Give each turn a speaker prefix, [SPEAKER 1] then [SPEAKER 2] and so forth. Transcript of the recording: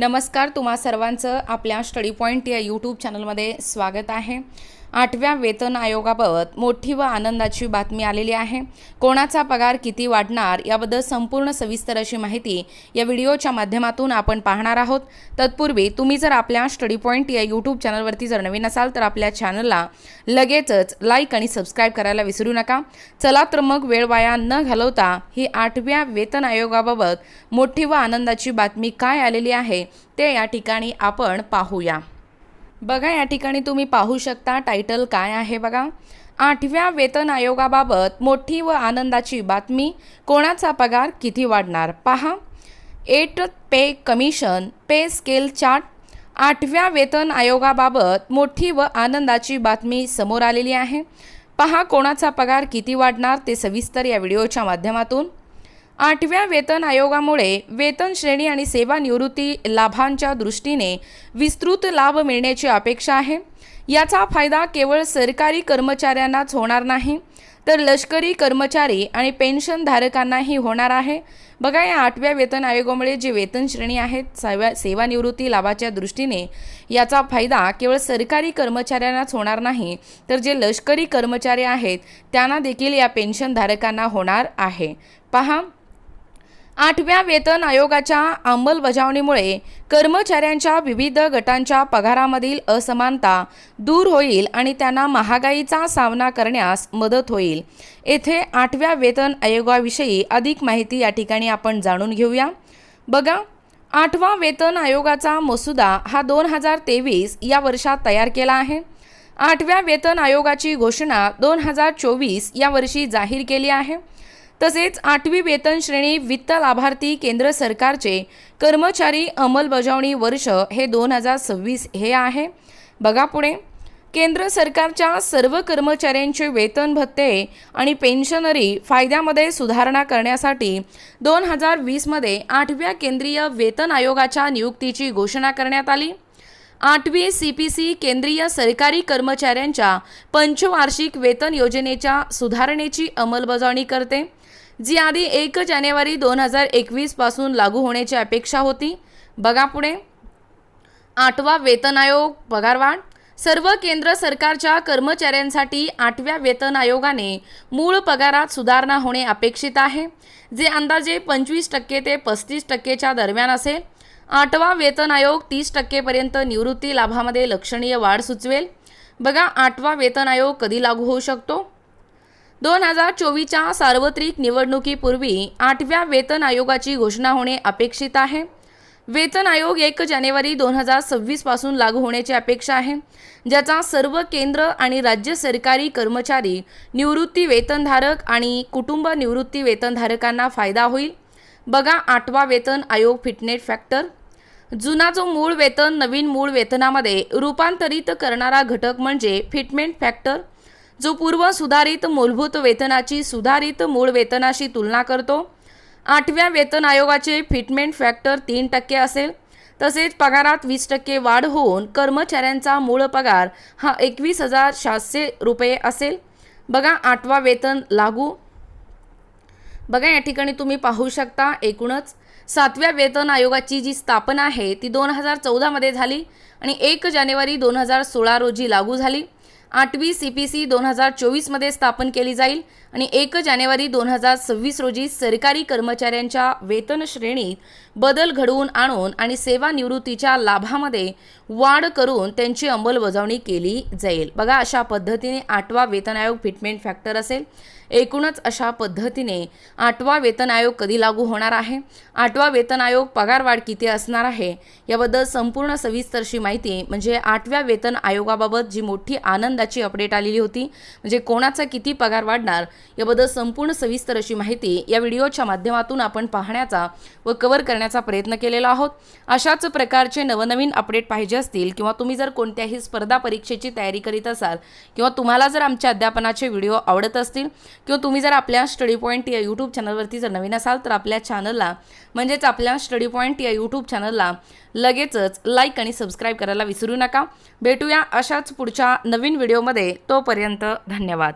[SPEAKER 1] नमस्कार तुम्हा सर्वांचं आपल्या स्टडी पॉईंट या यूट्यूब चॅनलमध्ये स्वागत आहे. आठव्या वेतन आयोगाबाबत मोठी व आनंदाची बातमी आलेली आहे. कोणाचा पगार किती वाढणार याबद्दल संपूर्ण सविस्तर अशी माहिती या व्हिडिओच्या माध्यमातून आपण पाहणार आहोत. तत्पूर्वी तुम्ही जर आपल्या स्टडी पॉईंट या यूट्यूब चॅनलवरती जर नवीन असाल तर आपल्या चॅनलला लगेचच लाईक आणि सबस्क्राईब करायला विसरू नका. चला तर मग वेळ वाया न घालवता ही आठव्या वेतन आयोगाबाबत मोठी व आनंदाची बातमी काय आलेली आहे ते या ठिकाणी आपण पाहूया. बघा या ठिकाणी तुम्ही पाहू शकता टायटल काय आहे बघा. आठव्या वेतन आयोगाबाबत मोठी व आनंदाची बातमी कोणाचा पगार किती वाढणार? पहा. Eight pay commission pay scale chart आठव्या वेतन आयोगाबाबत मोठी व आनंदाची बातमी समोर आलेली आहे. पहा कोणाचा पगार किती वाढणार ते सविस्तर या व्हिडिओच्या माध्यमातून. आठव्या वेतन आयोगामुळे वेतन श्रेणी आणि सेवानिवृत्ती लाभांच्या दृष्टीने विस्तृत लाभ मिळण्याची अपेक्षा आहे. याचा फायदा केवळ सरकारी कर्मचाऱ्यांनाच होणार नाही तर लष्करी कर्मचारी आणि पेन्शनधारकांनाही होणार आहे. बघा या आठव्या वेतन आयोगामुळे जे वेतन श्रेणी आहेत सेवा सेवानिवृत्ती लाभाच्या दृष्टीने याचा फायदा केवळ सरकारी कर्मचाऱ्यांनाच होणार नाही तर जे लष्करी कर्मचारी आहेत त्यांना देखील या पेन्शनधारकांना होणार आहे. पहा आठव्या वेतन आयोगाच्या अंमलबजावणीमुळे कर्मचाऱ्यांच्या विविध गटांच्या पगारामधील असमानता दूर होईल आणि त्यांना महागाईचा सामना करण्यास मदत होईल. येथे आठव्या वेतन आयोगाविषयी अधिक माहिती या ठिकाणी आपण जाणून घेऊया. बघा आठवा वेतन आयोगाचा मसुदा हा दोन हजार तेवीस या वर्षात तयार केला आहे. आठव्या वेतन आयोगाची घोषणा दोन हजार चोवीस या वर्षी जाहीर केली आहे. तसेच आठवी वेतन श्रेणी वित्त लाभार्थी केंद्र सरकारचे कर्मचारी अंमलबजावणी वर्ष हे दोन हजार सव्वीस हे आहे. बघा पुढे. केंद्र सरकारच्या सर्व कर्मचाऱ्यांचे वेतन भत्ते आणि पेन्शनरी फायद्यामध्ये सुधारणा करण्यासाठी दोन हजार वीसमध्ये आठव्या केंद्रीय वेतन आयोगाच्या नियुक्तीची घोषणा करण्यात आली. आठवी सी पी सी केंद्रीय सरकारी कर्मचाऱ्यांच्या पंचवार्षिक वेतन योजनेच्या सुधारणेची अंमलबजावणी करते. जी आधी एक जानेवारी दोन हजार एकवीसपासून लागू होण्याची अपेक्षा होती. बघा पुढे. आठवा वेतन आयोग पगारवाढ. सर्व केंद्र सरकारच्या कर्मचाऱ्यांसाठी आठव्या वेतन आयोगाने मूळ पगारात सुधारणा होणे अपेक्षित आहे. जे अंदाजे पंचवीस टक्के ते पस्तीस टक्केच्या दरम्यान असेल. आठवा वेतन आयोग तीस टक्केपर्यंत निवृत्ती लाभामध्ये लक्षणीय वाढ सुचवेल. बघा आठवा वेतन आयोग कधी लागू होऊ शकतो? दोन हजार चोवीसच्या सार्वत्रिक निवडणुकीपूर्वी आठव्या वेतन आयोगाची घोषणा होणे अपेक्षित आहे. वेतन आयोग एक जानेवारी दोन हजार सव्वीसपासून लागू होण्याची अपेक्षा आहे ज्याचा सर्व केंद्र आणि राज्य सरकारी कर्मचारी निवृत्ती वेतनधारक आणि कुटुंब निवृत्ती वेतनधारकांना फायदा होईल. बघा आठवा वेतन आयोग फिटनेट फॅक्टर. जुना जो मूळ वेतन नवीन मूळ वेतनामध्ये रूपांतरित करणारा घटक म्हणजे फिटमेंट फॅक्टर. जो पूर्व सुधारित मूलभूत वेतनाची सुधारित मूळ वेतनाशी तुलना करतो. आठव्या वेतन आयोगाचे फिटमेंट फॅक्टर तीन टक्के असेल. तसेच पगारात वीस टक्के वाढ होऊन कर्मचाऱ्यांचा मूळ पगार हा एकवीस हजार सातशे रुपये असेल. बघा आठवा वेतन लागू. बघा या ठिकाणी तुम्ही पाहू शकता एकूणच सातव्या वेतन आयोगाची जी स्थापना आहे ती दोन हजार चौदामध्ये झाली आणि एक जानेवारी दोन हजार सोळा रोजी लागू झाली. आठवी सी पी सी दोन हजार चोवीसमध्ये स्थापन केली जाईल आणि एक जानेवारी दोन हजार सव्वीस रोजी सरकारी कर्मचाऱ्यांच्या वेतन श्रेणीत बदल घडवून आणून आणि सेवानिवृत्तीच्या लाभामध्ये वाढ करून त्यांची अंमलबजावणी केली जाईल. बघा अशा पद्धतीने आठवा वेतन आयोग फिटमेंट फॅक्टर असेल. एकूणच अशा पद्धतीने आठवा वेतन आयोग कधी लागू होणार आहे? आठवा वेतन आयोग पगारवाढ किती असणार आहे? याबद्दल संपूर्ण सविस्तरशी माहिती म्हणजे आठव्या वेतन आयोगाबाबत जी मोठी आनंद संबंधाची अपडेट आलेली होती. म्हणजे कोणाचा किती पगार वाढणार याबद्दल संपूर्ण सविस्तर अशी माहिती या व्हिडिओच्या माध्यमातून आपण पाहण्याचा व कव्हर करण्याचा प्रयत्न केलेला आहोत. अशाच प्रकारचे नवनवीन अपडेट पाहिजे असतील किंवा तुम्ही जर कोणत्याही स्पर्धा परीक्षेची तयारी करीत असाल किंवा तुम्हाला जर आमच्या अध्यापनाचे व्हिडिओ आवडत असतील किंवा तुम्ही जर आपल्या स्टडी पॉईंट या यूट्यूब चॅनलवरती जर नवीन असाल तर आपल्या चॅनलला म्हणजेच आपल्या स्टडी पॉईंट या यूट्यूब चॅनलला लगेचच लाईक आणि सबस्क्राईब करायला विसरू नका. भेटूया अशाच पुढच्या नवीन व्हिडिओ व्हिडिओमध्ये तोपर्यंत धन्यवाद.